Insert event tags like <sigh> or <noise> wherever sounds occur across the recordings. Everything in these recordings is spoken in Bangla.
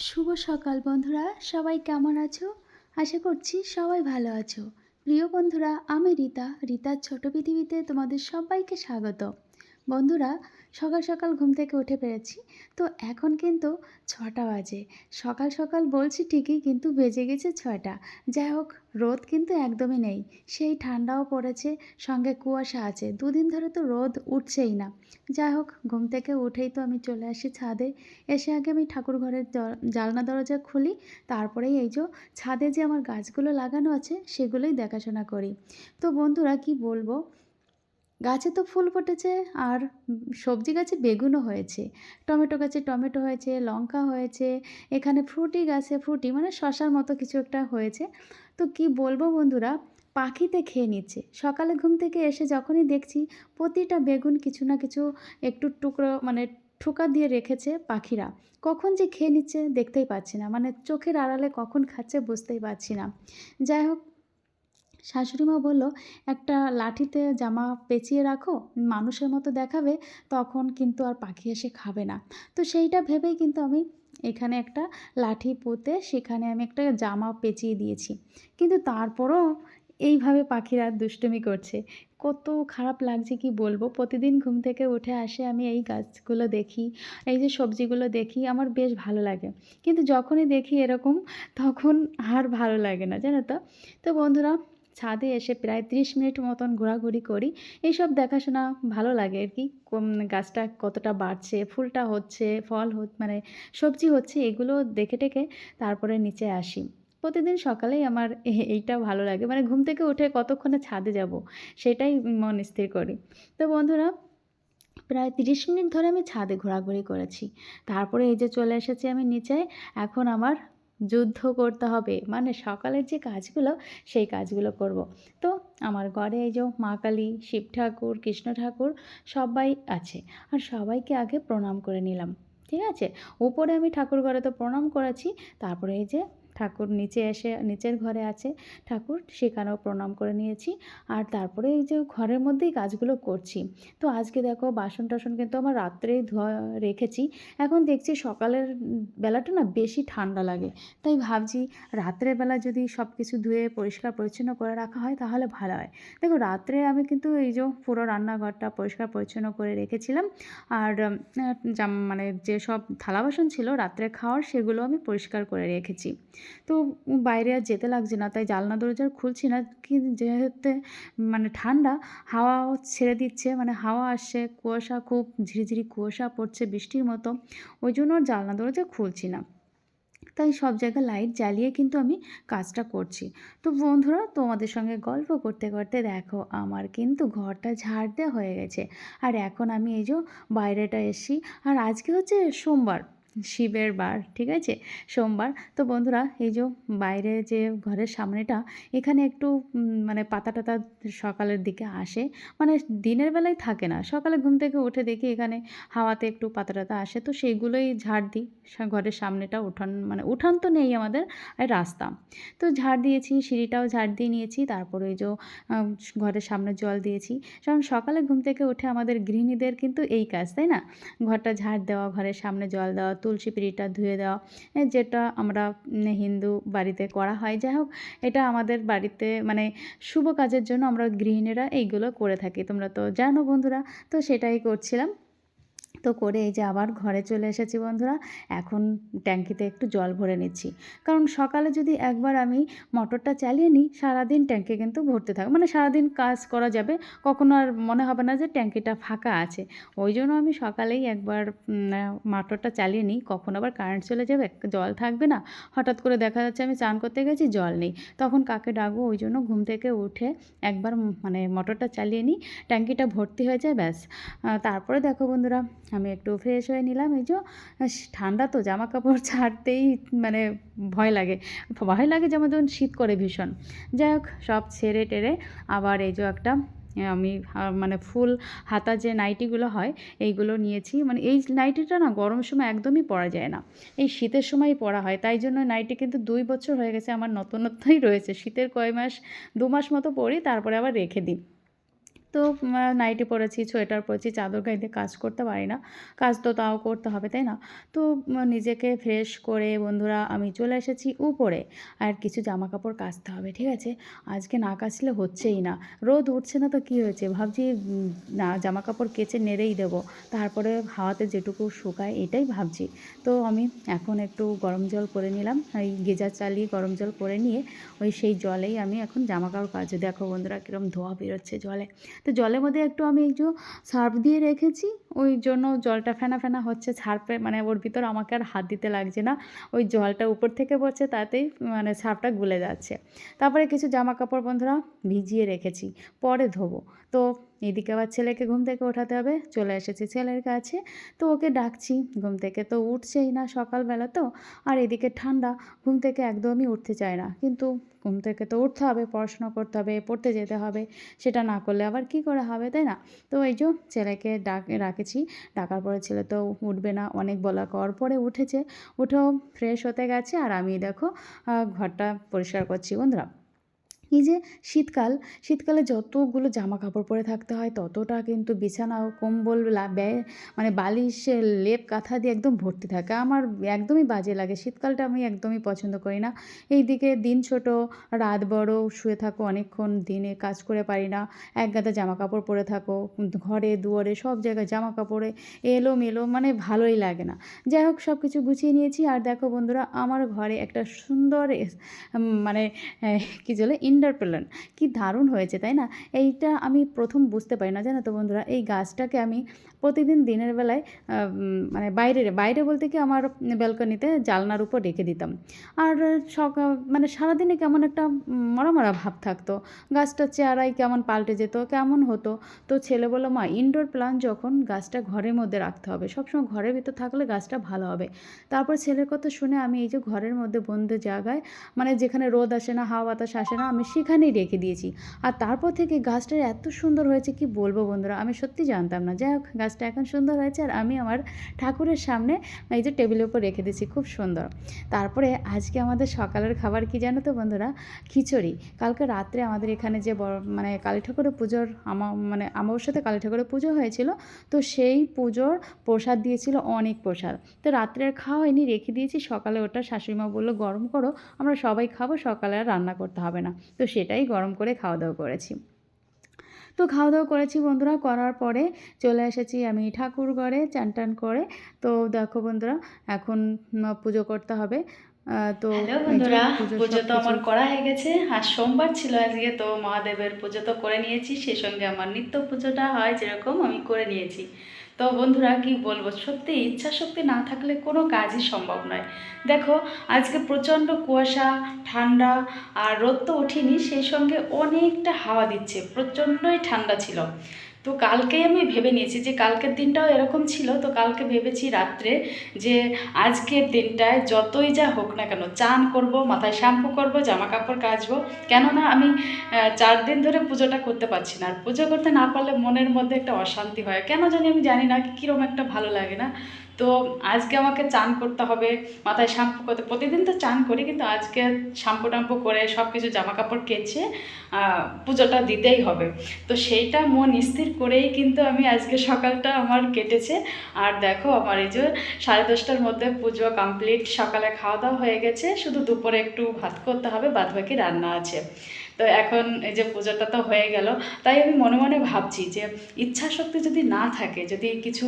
শুভ সকাল বন্ধুরা, সবাই কেমন আছো? আশা করছি সবাই ভালো আছো। প্রিয় বন্ধুরা, আমি রীতা, রীতার ছোট পৃথিবীতে তোমাদের সবাইকে স্বাগত বন্ধুরা, সকাল সকাল ঘুম থেকে উঠে পেরেছি। তো এখন কিন্তু ছটা বাজে। সকাল সকাল বলছি ঠিকই, কিন্তু বেজে গেছে ছয়টা। যাই হোক, রোদ কিন্তু একদমই নেই। সেই ঠান্ডাও পড়েছে, সঙ্গে কুয়াশা আছে। দুদিন ধরে তো রোদ উঠছেই না। যাই হোক, ঘুম থেকে উঠেই তো আমি চলে আসি ছাদে। এসে আগে আমি ঠাকুর ঘরের জানলা দরজা খুলি। তারপরেই এই যে ছাদে যে আমার গাছগুলো লাগানো আছে, সেগুলোই দেখাশোনা করি। তো বন্ধুরা, কি বলব? গাছে তো ফুল ফুটেছে আর সবজি গাছে বেগুনও হয়েছে। টমেটো গাছে টমেটো হয়েছে, লঙ্কা হয়েছে, এখানে ফ্রুটি গাছে ফ্রুটি মানে শশার মতো কিছু একটা হয়েছে। তো কি বলব বন্ধুরা, পাখিতে খেয়ে নিচ্ছে। সকালে ঘুম থেকে এসে যখনই দেখছি প্রতিটা বেগুন কিছু না কিছু একটু টুকরো মানে ঠোকা দিয়ে রেখেছে পাখিরা। কখন যে খেয়ে নিচ্ছে দেখতেই পাচ্ছি না মানে চোখের আড়ালে কখন খাচ্ছে বুঝতেই পারছি না। যাই হোক শাশুড়ি মা বলল, একটা লাঠিতে জামা পেঁচিয়ে রাখো, মানুষের মতো দেখাবে, তখন কিন্তু আর পাখি এসে খাবে না। তো সেইটা ভেবেই কিন্তু আমি এখানে একটা লাঠি পুঁতে সেখানে আমি একটা জামা পেঁচিয়ে দিয়েছি। কিন্তু তারপরও এইভাবে পাখিরা দুষ্টুমি করছে। কত খারাপ লাগছে কি বলব? প্রতিদিন ঘুম থেকে উঠে আসে আমি এই গাছগুলো দেখি, এই যে সবজিগুলো দেখি, আমার বেশ ভালো লাগে। কিন্তু যখনই দেখি এরকম, তখন আর ভালো লাগে না, জানো তো? তো বন্ধুরা ছাদে এসে প্রায় ত্রিশ মিনিট মতন ঘোরাঘুরি করি। এইসব দেখাশোনা ভালো লাগে আর কি। গাছটা কতটা বাড়ছে, ফুলটা হচ্ছে, ফল হচ্ছে মানে সবজি হচ্ছে, এগুলো দেখে টেকে তারপরে নিচে আসি। প্রতিদিন সকালেই আমার এইটা ভালো লাগে। মানে ঘুম থেকে উঠে কতক্ষণে ছাদে যাব সেটাই মন স্থির করি। তো বন্ধুরা, প্রায় তিরিশ মিনিট ধরে আমি ছাদে ঘোরাঘুরি করেছি। তারপরে এই যে চলে এসেছি আমি নিচে। এখন আমার যুদ্ধ করতে হবে। মানে সকালের যে কাজগুলো, সেই কাজগুলো করব। তো আমার ঘরে এই যে মা কালী, শিব ঠাকুর, কৃষ্ণ ঠাকুর সবাই আছে। আর সবাইকে আগে প্রণাম করে নিলাম। ঠিক আছে? উপরে আমি ঠাকুর ঘরে তো প্রণাম করেছি তারপরে এই যে ঠাকুর নিচে এসে, নিচের ঘরে আছে ঠাকুর, সেখানেও প্রণাম করে নিয়েছি। আর তারপরে এই যে ঘরের মধ্যেই কাজগুলো করছি। তো আজকে দেখো বাসন টাসন কিন্তু আমার রাত্রেই ধোয়া রেখেছি। এখন দেখছি সকালের বেলাটা না বেশি ঠান্ডা লাগে। তাই ভাবছি রাত্রের বেলা যদি সব কিছু ধুয়ে পরিষ্কার পরিচ্ছন্ন করে রাখা হয় তাহলে ভালো হয়। দেখো রাত্রে আমি কিন্তু এই যে পুরো রান্নাঘরটা পরিষ্কার পরিচ্ছন্ন করে রেখেছিলাম। আর মানে যেসব থালা বাসন ছিল রাত্রে খাওয়ার সেগুলো আমি পরিষ্কার করে রেখেছি। তো বাইরে আর যেতে লাগছে না, তাই জানলা দরজা খুলছি না। কি যেহেতু মানে ঠান্ডা হাওয়াও ছেড়ে দিচ্ছে মানে হাওয়া আসছে, কুয়াশা, খুব ঝিরিঝিরি কুয়াশা পড়ছে বৃষ্টির মতো। ওই জন্য জানলা দরজা খুলছি না। তাই সব জায়গায় লাইট জ্বালিয়ে কিন্তু আমি কাজটা করছি। তো বন্ধুরা, তোমাদের সঙ্গে গল্প করতে করতে দেখো, আমার কিন্তু ঘরটা ঝাড় দেওয়া হয়ে গেছে। আর এখন আমি এই যে বাইরেটা এসছি, আর আজকে হচ্ছে সোমবার। শিবের বার, ঠিক আছে? সোমবার। তো বন্ধুরা, এই যে বাইরে যে ঘরের সামনেটা, এখানে একটু মানে পাতা টাতা সকালের দিকে আসে। মানে দিনের বেলায় থাকে না। সকালে ঘুম থেকে উঠে দেখি এখানে হাওয়াতে একটু পাতা টাতা আসে। তো সেইগুলোই ঝাড় দিই। ঘরের সামনেটা উঠান মানে উঠান তো নেই আমাদের রাস্তা। তো ঝাড় দিয়েছি, সিঁড়িটাও ঝাড় দিয়ে নিয়েছি। তারপরে ওই যে ঘরের সামনে জল দিয়েছি। কারণ সকালে ঘুম থেকে উঠে আমাদের গৃহিণীদের কিন্তু এই কাজ, তাই না? ঘরটা ঝাড় দেওয়া, ঘরের সামনে জল দেওয়া তুলসী পিঁড়িটা ধুয়ে দেওয়া যেটা আমরা হিন্দু বাড়িতে করা হয়। যাই হোক, এটা আমাদের বাড়িতে মানে শুভ কাজের জন্য আমরা গৃহিণীরা এইগুলো করে থাকি। তোমরা তো জানো বন্ধুরা, তো সেটাই করছিলাম। তো করে এই যে আবার ঘরে চলে এসেছি বন্ধুরা, এখন ট্যাঙ্কিতে একটু জল ভরে নিচ্ছি। কারণ সকালে যদি একবার আমি মোটরটা চালিয়ে নিই, সারাদিন ট্যাঙ্কি কিন্তু ভরতে থাকে মানে সারাদিন কাজ করা যাবে, কখনো আর মনে হবে না যে ট্যাঙ্কিটা ফাঁকা আছে। ওই জন্য আমি সকালেই একবার মোটরটা চালিয়ে নিই, কখন আবার কারেন্ট চলে যাবে, জল থাকবে না, হঠাৎ করে দেখা যাচ্ছে আমি চান করতে গেছি, জল নেই। তখন কাকে ডাকবো? ওই জন্য ঘুম থেকে উঠে একবার মানে মোটরটা চালিয়ে নিই, ট্যাঙ্কিটা ভর্তি হয়ে যায়, ব্যাস। তারপরে দেখো বন্ধুরা আমি একটু ফ্রেশ হয়ে নিলাম। এই যে ঠান্ডা তো জামা কাপড় <laughs> ছাড়তেই মানে ভয় লাগে। ভয় লাগে যেমন ধরুন শীত করে ভীষণ। যাই হোক, সব ছেড়ে টেরে আবার এই যে একটা, আমি মানে ফুল হাতা যে নাইটিগুলো হয়, এইগুলো নিয়েছি। মানে এই নাইটিটা না গরম সময় একদমই পরা যায় না। এই শীতের সময়ই পরা হয়, তাই জন্য নাইটি কিন্তু দুই বছর হয়ে গেছে, আমার নতুনত্বই রয়েছে। শীতের কয় মাস, দু মাস মতো পরি, তারপরে আবার রেখে দিই। তো নাইটি পরেছি সোয়েটার পরেছি চাদর দিয়ে কাজ করতে পারি না। কাজ তো তাও করতে হবে, তাই না? তো নিজেকে ফ্রেশ করে, বন্ধুরা, আমি চলে এসেছি উপরে। আর কিছু জামা কাপড় কাচতে হবে, ঠিক আছে? আজকে না কাচলে হচ্ছেই না। রোদ উঠছে না তো কী হয়েছে? ভাবছি না জামা কাপড় কেচে নেড়েই দেবো। তারপরে হাওয়াতে যেটুকু শুকায়, এটাই ভাবছি। তো, আমি এখন একটু গরম জল করে নিলাম। ওই গেজার চালিয়ে গরম জল করে নিয়ে, ওই সেই জলেই আমি এখন জামা কাপড় কাচি দেখো, বন্ধুরা কীরকম ধোয়া বেরোচ্ছে জলে। তো জলের মধ্যে একটু আমি একটু সার্ফ দিয়ে রেখেছি, ওই জন্য জলটা ফেনা ফেনা হচ্ছে, সার্ফে মানে ওর ভিতর আমাকে আর হাত দিতে লাগছে না, ওই জলটা উপর থেকে পড়ছে তাতেই মানে সার্ফটা গুলে যাচ্ছে। তারপরে কিছু জামা কাপড় বন্ধুরা ভিজিয়ে রেখেছি, পরে ধোবো। তো এদিকে আবার ছেলেকে ঘুম থেকে ওঠাতে হবে, চলে এসেছি ছেলের কাছে। তো ওকে ডাকছি, ঘুম থেকে তো উঠছেই না সকালবেলা তো, আর এদিকে ঠান্ডা, ঘুম থেকে একদমই উঠতে চায় না। কিন্তু ঘুম থেকে তো উঠতে হবে, পড়াশোনা করতে হবে, পড়তে যেতে হবে, সেটা না করলে আবার কি করে হবে, তাই না? তো এই যে ছেলেকে ডাক রাখেছি ডাকার পরে ছেলে তো উঠবে না, অনেক বলা করার পরে উঠেছে। উঠেও ফ্রেশ হতে গেছে, আর আমি দেখো ঘরটা পরিষ্কার করছি বন্ধুরা। এই যে শীতকাল, শীতকালে যতগুলো জামা কাপড় পরে থাকতে হয়, ততটা কিন্তু বিছানা, কম্বল ব্যয় মানে বালিশের লেপ, কাঁথা দিয়ে একদম ভর্তি থাকে। আমার একদমই বাজে লাগে, শীতকালটা আমি একদমই পছন্দ করি না। এইদিকে দিন ছোট, রাত বড়, শুয়ে থাকো অনেকক্ষণ, দিনে কাজ করে পারি না, এক গাদা জামা কাপড় পরে থাকো, ঘরে, দুয়ারে, সব জায়গায় জামা কাপড়ে এলো মেলো মানে ভালোই লাগে না। যাই হোক সব কিছু গুছিয়ে নিয়েছি। আর দেখো বন্ধুরা, আমার ঘরে একটা সুন্দর মানে কি চলে ইনডোর প্ল্যান্ট কি দারুণ হয়েছে, তাই না? এইটা আমি প্রথম বুঝতে পারি না, জানো তো বন্ধুরা? এই গাছটাকে আমি প্রতিদিন দিনের বেলায় মানে বাইরে বাইরে বলতে কি আমার ব্যালকনিতে জালনার উপর রেখে দিতাম। আর সকাল মানে সারাদিনে কেমন একটা মরা মরা ভাব থাকতো। গাছটার চেহারাই কেমন পাল্টে যেত, কেমন হতো। তো ছেলে বলল, মা ইনডোর প্লান্ট যখন গাছটা ঘরের মধ্যে রাখতে হবে, সবসময় ঘরের ভিতর থাকলে গাছটা ভালো হবে। তারপর ছেলের কথা শুনে আমি এই যে ঘরের মধ্যে বন্ধ জায়গায় মানে যেখানে রোদ আসে না, হাওয়া বাতাস আসে না, আমি সেখানেই রেখে দিয়েছি। আর তারপর থেকে গাছটা এত সুন্দর হয়েছে, কি বলব বন্ধুরা? আমি সত্যি জানতাম না। যাই হোক, গাছটা এখন সুন্দর হয়েছে আর আমি আমার ঠাকুরের সামনে এই যে টেবিলের উপর রেখে দিয়েছি, খুব সুন্দর। তারপরে আজকে আমাদের সকালের খাবার কি জানো তো বন্ধুরা? খিচুড়ি। কালকে রাত্রে আমাদের এখানে যে বড় মানে কালী ঠাকুরের পুজোর আমা মানে অমাবস্যাতে কালী ঠাকুরের পুজো হয়েছিল, তো সেই পুজোর প্রসাদ দিয়েছিল অনেক প্রসাদ। তো রাত্রে আর খাওয়া হয়নি, রেখে দিয়েছি। সকালে ওটা শাশুড়িমা বলল, গরম করো, আমরা সবাই খাব, সকালে আর রান্না করতে হবে না। তো সেটাই গরম করে খাওয়া দাওয়া করেছি। তো খাওয়া দাওয়া করেছি বন্ধুরা করার পরে চলে এসেছি আমি ঠাকুর ঘরে চান টান করে। তো দেখো বন্ধুরা এখন পুজো করতে হবে। আহ, তো বন্ধুরা পুজো তো আমার করা হয়ে গেছে। আর সোমবার ছিল আজকে তো মহাদেবের পুজো তো করে নিয়েছি। সেই সঙ্গে আমার নিত্য পুজোটা হয় যেরকম আমি করে নিয়েছি। তো বন্ধুরা কি বলব, সত্যি ইচ্ছা শক্তি না থাকলে কোনো কাজই সম্ভব নয়। দেখো, আজকে প্রচণ্ড কুয়াশা, ঠান্ডা আর রোদ তো ওঠেনি, সেই সঙ্গে অনেকটা হাওয়া দিচ্ছে, প্রচণ্ডই ঠান্ডা ছিল। তো কালকেই আমি ভেবে নিয়েছি যে কালকের দিনটাও এরকম ছিল, তো কালকে ভেবেছি রাত্রে যে আজকের দিনটায় যতই যা হোক না কেন, চান করব, মাথায় শ্যাম্পু করব জামা কাপড় কাচবো। কেননা আমি চার দিন ধরে পুজোটা করতে পারছি না। আর পুজো করতে না পারলে মনের মধ্যে একটা অশান্তি হয়। কেন জানি আমি জানি না কীরকম একটা ভালো লাগে না। তো আজকে আমাকে চান করতে হবে, মাথায় শ্যাম্পু করতে। প্রতিদিন তো চান করি, কিন্তু আজকে শ্যাম্পু টাম্পু করে সব কিছু জামা কাপড় কেচে পুজোটা দিতেই হবে। তো সেইটা মন স্থির করেই কিন্তু আমি আজকে সকালটা আমার কেটেছে। আর দেখো আমার এই যে সাড়ে দশটার মধ্যে পুজো কমপ্লিট সকালে খাওয়া দাওয়া হয়ে গেছে। শুধু দুপুরে একটু ভাত করতে হবে বাদ বাকি রান্না আছে। তো এখন এই যে পুজোটা তো হয়ে গেল, তাই আমি মনে মনে ভাবছি যে ইচ্ছা শক্তি যদি না থাকে, যদি কিছু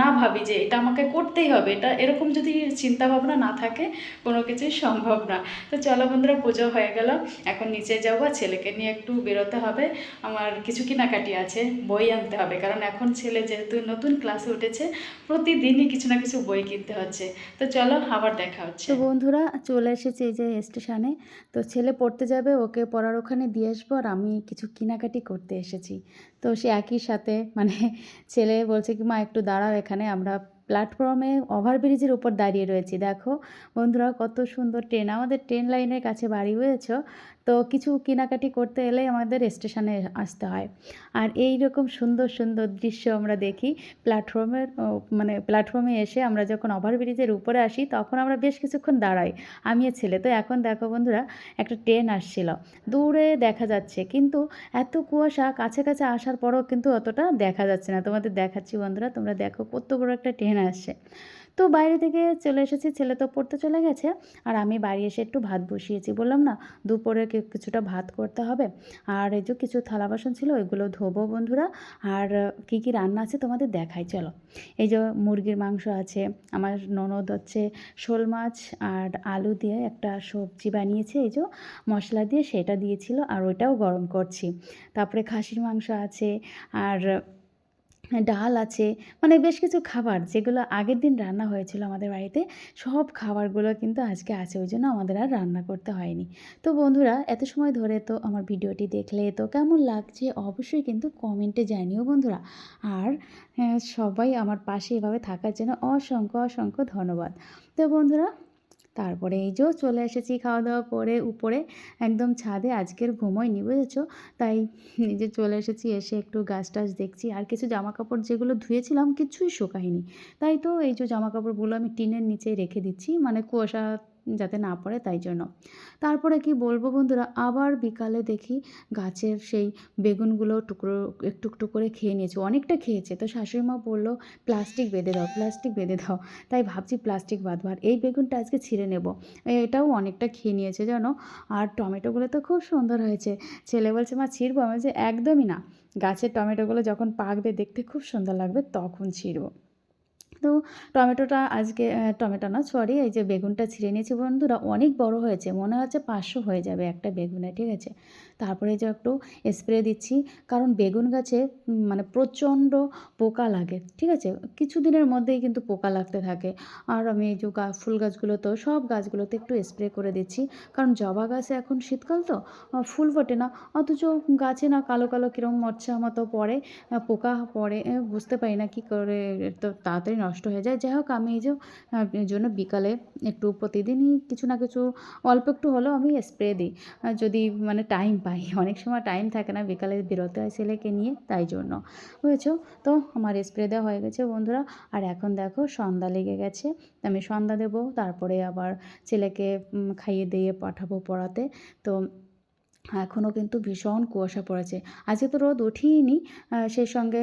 না ভাবি যে এটা আমাকে করতেই হবে, এটা এরকম যদি চিন্তা ভাবনা না থাকে, কোনো কিছুই সম্ভব না। তো চলো বন্ধুরা, পুজো হয়ে গেল, এখন নিচে যাব, ছেলেকে নিয়ে একটু বেরোতে হবে। আমার কিছু কেনাকাটি আছে, বই আনতে হবে, কারণ এখন ছেলে যেহেতু নতুন ক্লাসে উঠেছে, প্রতিদিনই কিছু না কিছু বই কিনতে হচ্ছে। তো চলো, আবার দেখা হচ্ছে। বন্ধুরা, চলে এসেছি এই যে স্টেশনে। তো ছেলে পড়তে যাবে, ওকে পড়ার ওখানে দিয়ে আসব আর আমি কিছু কেনাকাটি করতে এসেছি। তো সে একই সাথে মানে ছেলে বলছে কি, মা, একটু দাঁড়াও এখানে, আমরা প্ল্যাটফর্মে ওভারব্রিজের উপর দাঁড়িয়ে রয়েছি। দেখো বন্ধুরা কত সুন্দর ট্রেন আমাদের ট্রেন লাইনের কাছে বাড়ি হয়েছ তো কিছু কেনাকাটি করতে এলে আমাদের স্টেশনে আসতে হয়। আর এই রকম সুন্দর সুন্দর দৃশ্য আমরা দেখি। প্ল্যাটফর্মের মানে প্ল্যাটফর্মে এসে আমরা যখন ওভারব্রিজের উপরে আসি, তখন আমরা বেশ কিছুক্ষণ দাঁড়াই। আমি ছেলে। তো এখন দেখো বন্ধুরা, একটা ট্রেন আসছিল। দূরে দেখা যাচ্ছে। কিন্তু এত কুয়াশা, কাছে কাছে আসার পরও কিন্তু অতটা দেখা যাচ্ছে না। তোমাদের দেখাচ্ছি বন্ধুরা, তোমরা দেখো কত বড় একটা ট্রেন আসছে। তো বাইরে থেকে চলে এসেছি, ছেলে তো পড়তে চলে গেছে। আর আমি বাড়ি এসে একটু ভাত বসিয়েছি, বললাম না দুপুরে কিছুটা ভাত করতে হবে? আর এই যে কিছু থালা বাসন ছিল, ওইগুলো ধোবো বন্ধুরা। আর কি কি রান্না আছে তোমাদের দেখাই, চলো। এই যে মুরগির মাংস আছে, আমার ননদ হচ্ছে শোল মাছ আর আলু দিয়ে একটা সবজি বানিয়েছে। এই যে মশলা দিয়ে সেটা দিয়েছিল আর ওইটাও গরম করছি। তারপরে খাসির মাংস আছে আর ডাল আছে মানে বেশ কিছু খাবার যেগুলো আগের দিন রান্না হয়েছিল আমাদের বাড়িতে সব খাবারগুলো কিন্তু আজকে আছে ওই জন্য আমাদের আর রান্না করতে হয়নি। তো বন্ধুরা এত সময় ধরে তো আমার ভিডিওটি দেখলে তো কেমন লাগছে অবশ্যই কিন্তু কমেন্টে জানিও বন্ধুরা। আর হ্যাঁ, সবাই আমার পাশে এভাবে থাকার জন্য অসংখ্য অসংখ্য ধন্যবাদ। তো বন্ধুরা তারপরে এই যে চলে এসেছি খাওয়া দাওয়া করে উপরে। একদম ছাদে আজকের ঘুমোয়নি, বুঝেছ? তাই যে চলে এসেছি, এসে একটু গাছ টাছ দেখছি। আর কিছু জামা কাপড় যেগুলো ধুয়েছিলাম কিছুই শুকায়নি। তাই তো এই যে জামা কাপড়গুলো আমি টিনের নিচে রেখে দিচ্ছি মানে কুয়াশা যাতে না পড়ে তাই জন্য। তারপরে কি বলব বন্ধুরা, আবার বিকালে দেখি গাছের সেই বেগুনগুলো টুকরো একটু একটু করে খেয়ে নিয়েছে। অনেকটা খেয়েছে। তো শাশুড়ি মা বলল, প্লাস্টিক বেঁধে দাও, প্লাস্টিক বেঁধে দাও। তাই ভাবছি প্লাস্টিক বাঁধবো। আর এই বেগুনটা আজকে ছিঁড়ে নেব। এটাও অনেকটা খেয়ে নিয়েছে জানো? আর টমেটোগুলো তো খুব সুন্দর হয়েছে। ছেলে বলছে, মা, ছিঁড়বো? আমি বলছি, একদমই না। গাছের টমেটোগুলো যখন পাকবে দেখতে খুব সুন্দর লাগবে, তখন ছিঁড়বো। তো টমেটোটা আজকে টমেটো না সরি এই যে বেগুনটা ছিঁড়ে নিয়েছি বন্ধুরা, অনেক বড় হয়েছে, মনে হচ্ছে পাঁচশো হয়ে যাবে একটা বেগুনে, ঠিক আছে? তারপরে যে একটু স্প্রে দিচ্ছি, কারণ বেগুন গাছে মানে প্রচণ্ড পোকা লাগে, ঠিক আছে? কিছুদিনের মধ্যেই কিন্তু পোকা লাগতে থাকে। আর আমি এই যে ফুল গাছগুলোতেও সব গাছগুলোতে একটু স্প্রে করে দিচ্ছি, কারণ জবা গাছে এখন শীতকাল তো ফুল ফোটে না, অথচ গাছে না কালো কালো কীরকম মরচা মতো পড়ে পোকা পড়ে বুঝতে পারি না কী করে তো তাড়াতাড়ি নষ্ট হয়ে যায়। যাই হোক আমি এই যে জন্য বিকালে একটু প্রতিদিনই কিছু না কিছু, অল্প একটু হলেও আমি স্প্রে দিই। যদি মানে টাইম পাই। <laughs> অনেক সময় টাইম থাকে না বিকালে বেরোতে হয় ছেলেকে নিয়ে, তাই জন্য। বুঝেছ? তো আমার স্প্রে দেওয়া হয়ে গেছে বন্ধুরা। আর এখন দেখো, সন্ধ্যা লেগে গেছে। আমি সন্ধ্যা দেবো, তারপরে আবার ছেলেকে খাইয়ে দিয়ে পাঠাবো পড়াতে। তো এখনও কিন্তু ভীষণ কুয়াশা পড়েছে। আজকে তো রোদ উঠিনি সেই সঙ্গে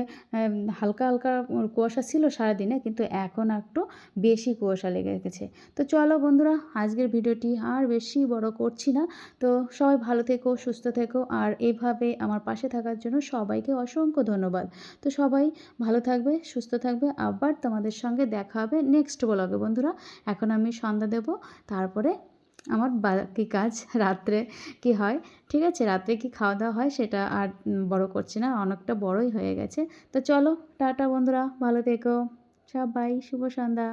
হালকা হালকা কুয়াশা ছিল সারাদিনে, কিন্তু এখন একটু বেশি কুয়াশা লেগে গেছে। তো চলো বন্ধুরা, আজকের ভিডিওটি আর বেশি বড় করছি না। তো সবাই ভালো থেকো, সুস্থ থেকো, আর এভাবে আমার পাশে থাকার জন্য সবাইকে অসংখ্য ধন্যবাদ। তো সবাই ভালো থাকবে, সুস্থ থাকবে, আবার তোমাদের সঙ্গে দেখা হবে নেক্সট ব্লগে। বন্ধুরা, এখন আমি সন্ধ্যা দেব, তারপরে আমার বাকি কাজ রাত্রে কি হয়? ঠিক আছে, রাত্রে কি খাওয়া দাওয়া হয় সেটা আর বড় করছি না, অনেকটা বড়ই হয়ে গেছে। তো চলো, টাটা বন্ধুরা, ভালো থেকো। সবাই, শুভ সন্ধ্যা।